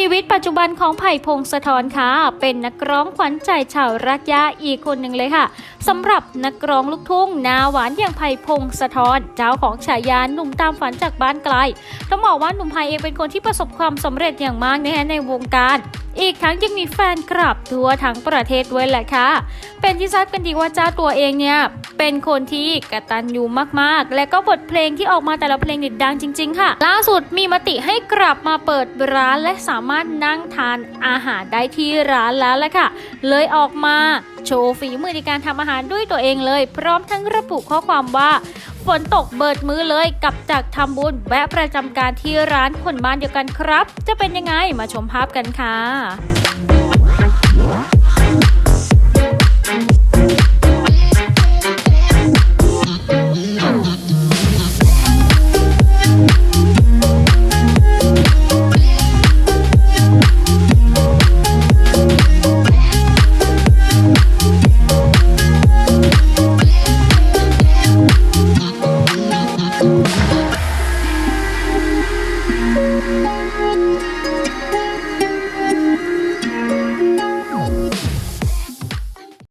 ชีวิตปัจจุบันของไผ่พงศธรค่ะ เป็นนักร้องขวัญใจชาวรักยาอีกคนหนึ่งเลยค่ะสำหรับนักร้องลูกทุ่งนาหวานอย่างไผ่พงศธรเจ้าของฉายาหนุ่มตามฝันจากบ้านไกลต้องบอกว่าหนุ่มไผ่เองเป็นคนที่ประสบความสำเร็จอย่างมากนะคะในวงการอีกทั้งยังมีแฟนคลับทั่วทั้งประเทศด้วยแหละค่ะ เป็นที่ทราบกันดีว่าเจ้าตัวเองเนี่ย เป็นคนที่กระตันยูมากๆ และก็บทเพลงที่ออกมาแต่ละเพลงนี่ดังจริง ๆ ค่ะ ล่าสุดมีมติให้กลับมาเปิดร้านและสามารถนั่งทานอาหารได้ที่ร้านแล้วแหละค่ะ เลยออกมาโชว์ฝีมือในการทำอาหารด้วยตัวเองเลย พร้อมทั้งระบุข้อความว่าฝนตกเบิดมือเลยกลับจากทำบุญแวะประจำการที่ร้านคนบ้านเดียวกันครับ จะเป็นยังไงมาชมภาพกันค่ะ